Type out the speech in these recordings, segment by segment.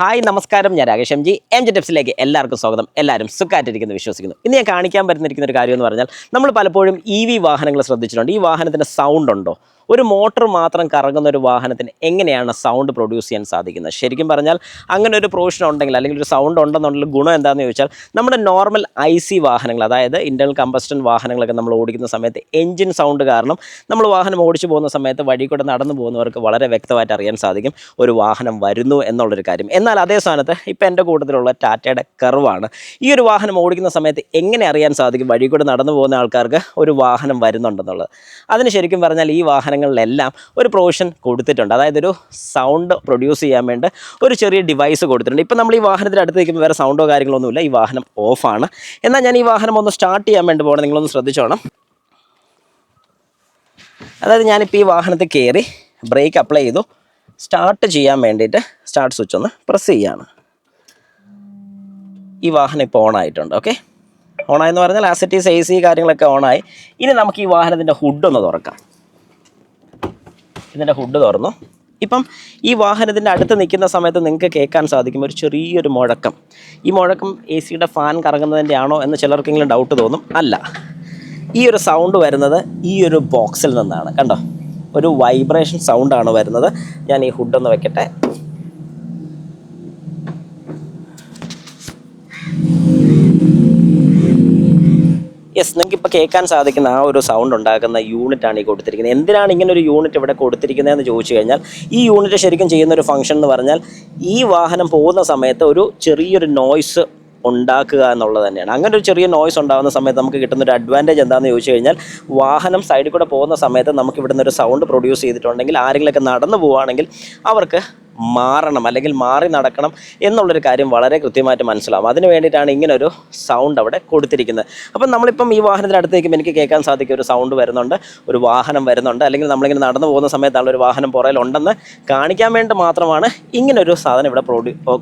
Hi നമസ്കാരം. ഞാൻ Rakesh M G. M G ടിപ്സിലേക്ക് എല്ലാവർക്കും സ്വാഗതം. എല്ലാവരും സുഖമായിട്ടിരിക്കുന്നു വിശ്വസിക്കുന്നു. ഇന്ന് ഞാൻ കാണിക്കാൻ പറ്റുന്നിരിക്കുന്ന ഒരു കാര്യം എന്ന് പറഞ്ഞാൽ നമ്മൾ പലപ്പോഴും ഇ വി വാഹനങ്ങൾ ശ്രദ്ധിച്ചിട്ടുണ്ട്. ഈ വാഹനത്തിന്റെ സൗണ്ട് ഉണ്ടോ? ഒരു മോട്ടോർ മാത്രം കറങ്ങുന്ന ഒരു വാഹനത്തിന് എങ്ങനെയാണ് സൗണ്ട് പ്രൊഡ്യൂസ് ചെയ്യാൻ സാധിക്കുന്നത്? ശരിക്കും പറഞ്ഞാൽ അങ്ങനെ ഒരു പ്രൊവിഷൻ ഉണ്ടെങ്കിൽ അല്ലെങ്കിൽ ഒരു സൗണ്ട് ഉണ്ടെന്നുള്ള ഗുണം എന്താണെന്ന് ചോദിച്ചാൽ നമ്മുടെ നോർമൽ ഐ സി വാഹനങ്ങൾ അതായത് ഇന്റർണൽ കമ്പസ്റ്റൻ വാഹനങ്ങളൊക്കെ നമ്മൾ ഓടിക്കുന്ന സമയത്ത് എൻജിൻ സൗണ്ട് കാരണം നമ്മൾ വാഹനം ഓടിച്ചു പോകുന്ന സമയത്ത് വഴി കൂടെ നടന്നു പോകുന്നവർക്ക് വളരെ വ്യക്തമായിട്ട് അറിയാൻ സാധിക്കും ഒരു വാഹനം വരുന്നു എന്നുള്ളൊരു കാര്യം. എന്നാൽ അതേ സ്ഥാനത്ത് ഇപ്പോൾ എന്റെ കൂട്ടത്തിലുള്ള ടാറ്റയുടെ കർവാണ് ഈ ഒരു വാഹനം ഓടിക്കുന്ന സമയത്ത് എങ്ങനെ അറിയാൻ സാധിക്കും വഴി കൂടെ നടന്നു പോകുന്ന ആൾക്കാർക്ക് ഒരു വാഹനം വരുന്നുണ്ടെന്നുള്ളത്? അതിന് ശരിക്കും പറഞ്ഞാൽ ഈ വാഹനങ്ങളിലെല്ലാം ഒരു പ്രൊവിഷൻ കൊടുത്തിട്ടുണ്ട്. അതായത് ഒരു സൗണ്ട് പ്രൊഡ്യൂസ് ചെയ്യാൻ വേണ്ടി ഒരു ചെറിയ ഡിവൈസ് കൊടുത്തിട്ടുണ്ട്. ഇപ്പം നമ്മൾ ഈ വാഹനത്തിന്റെ അടുത്ത് നിൽക്കുമ്പോൾ വേറെ സൗണ്ടോ കാര്യങ്ങളൊന്നുമില്ല. ഈ വാഹനം ഓഫാണ് എന്നാൽ ഞാൻ ഈ വാഹനം ഒന്ന് സ്റ്റാർട്ട് ചെയ്യാൻ വേണ്ടി പോകണം നിങ്ങളൊന്ന് ശ്രദ്ധിച്ചോണം. അതായത് ഞാനിപ്പോൾ ഈ വാഹനത്തിൽ കയറി ബ്രേക്ക് അപ്ലൈ ചെയ്തു. സ്റ്റാർട്ട് ചെയ്യാൻ വേണ്ടിയിട്ട് സ്റ്റാർട്ട് സ്വിച്ച് ഒന്ന് പ്രസ് ചെയ്യാണ്. ഈ വാഹനം ഇപ്പോൾ ഓൺ ആയിട്ടുണ്ട്. ഓക്കെ ഓണായെന്ന് പറഞ്ഞാൽ ആസിറ്റീസ് എ സി കാര്യങ്ങളൊക്കെ ഓണായി ഇനി നമുക്ക് ഈ വാഹനത്തിന്റെ ഹുഡ് ഒന്ന് തുറക്കാം. ഇതിന്റെ ഹുഡ് തുറന്നു. ഇപ്പം ഈ വാഹനത്തിന്റെ അടുത്ത് നിൽക്കുന്ന സമയത്ത് നിങ്ങൾക്ക് കേൾക്കാൻ സാധിക്കും ഒരു ചെറിയൊരു മുഴക്കം. ഈ മുഴക്കം എ സിയുടെ ഫാൻ കറങ്ങുന്നതിന്റെ ആണോ എന്ന് ചിലർക്കെങ്കിലും ഡൗട്ട് തോന്നും. അല്ല. ഈ ഒരു സൗണ്ട് വരുന്നത് ഈ ഒരു ബോക്സിൽ നിന്നാണ്. കണ്ടോ? ഒരു വൈബ്രേഷൻ സൗണ്ടാണ് വരുന്നത്. ഞാൻ ഈ ഹുഡ് ഒന്ന് വെക്കട്ടെ. യെസ് നിങ്ങൾക്ക് ഇപ്പോൾ കേൾക്കാൻ സാധിക്കുന്ന ആ ഒരു സൗണ്ട് ഉണ്ടാക്കുന്ന യൂണിറ്റ് ആണ് ഈ കൊടുത്തിരിക്കുന്നത്. എന്തിനാണ് ഇങ്ങനെ ഒരു യൂണിറ്റ് ഇവിടെ കൊടുത്തിരിക്കുന്നതെന്ന് ചോദിച്ചു കഴിഞ്ഞാൽ ഈ യൂണിറ്റ് ശരിക്കും ചെയ്യുന്ന ഒരു ഫംഗ്ഷൻ എന്ന് പറഞ്ഞാൽ ഈ വാഹനം പോകുന്ന സമയത്ത് ഒരു ചെറിയൊരു നോയ്സ് ഉണ്ടാക്കുക എന്നുള്ളത് തന്നെയാണ്. അങ്ങനെ ഒരു ചെറിയ നോയ്സ് ഉണ്ടാകുന്ന സമയത്ത് നമുക്ക് കിട്ടുന്ന ഒരു അഡ്വാന്റേജ് എന്താണെന്ന് ചോദിച്ചു കഴിഞ്ഞാൽ വാഹനം സൈഡിൽ കൂടെ പോകുന്ന സമയത്ത് നമുക്ക് ഇവിടുന്ന് ഒരു സൗണ്ട് പ്രൊഡ്യൂസ് ചെയ്തിട്ടുണ്ടെങ്കിൽ ആരെങ്കിലുമൊക്കെ നടന്നു പോവുകയാണെങ്കിൽ അവർക്ക് മാറണം അല്ലെങ്കിൽ മാറി നടക്കണം എന്നുള്ളൊരു കാര്യം വളരെ കൃത്യമായിട്ട് മനസ്സിലാവും. അതിന് വേണ്ടിയിട്ടാണ് ഇങ്ങനൊരു സൗണ്ട് അവിടെ കൊടുത്തിരിക്കുന്നത്. അപ്പം നമ്മളിപ്പം ഈ വാഹനത്തിന് അടുത്തേക്കും എനിക്ക് കേൾക്കാൻ സാധിക്കും. ഒരു സൗണ്ട് വരുന്നുണ്ട് ഒരു വാഹനം വരുന്നുണ്ട് അല്ലെങ്കിൽ നമ്മളിങ്ങനെ നടന്നു പോകുന്ന സമയത്താണ് ഒരു വാഹനം പുറയിലുണ്ടെന്ന് കാണിക്കാൻ വേണ്ടി മാത്രമാണ് ഇങ്ങനൊരു സാധനം ഇവിടെ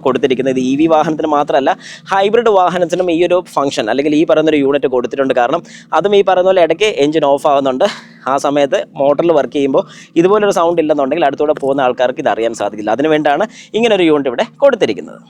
കൊടുത്തിരിക്കുന്നത്. ഇ വി വാഹനത്തിന് മാത്രമല്ല ഹൈബ്രിഡ് വാഹനത്തിനും ഈ ഒരു ഫംഗ്ഷൻ അല്ലെങ്കിൽ ഈ പറയുന്നൊരു യൂണിറ്റ് കൊടുത്തിട്ടുണ്ട്. കാരണം അതും ഈ പറയുന്ന പോലെ ഇടയ്ക്ക് എഞ്ചിൻ ഓഫ് ആകുന്നുണ്ട് ആ സമയത്ത് മോട്ടറിൽ വർക്ക് ചെയ്യുമ്പോൾ ഇതുപോലൊരു സൗണ്ട് ഇല്ലെന്നുണ്ടെങ്കിൽ അടുത്തൂടെ പോകുന്ന ആൾക്കാർക്ക് ഇത് അറിയാൻ സാധിക്കില്ല. അതിനുവേണ്ടിയാണ് ഇങ്ങനൊരു ഇങ്ങനെ യൂണിറ്റ് ഇവിടെ കൊടുത്തിരിക്കുന്നത്.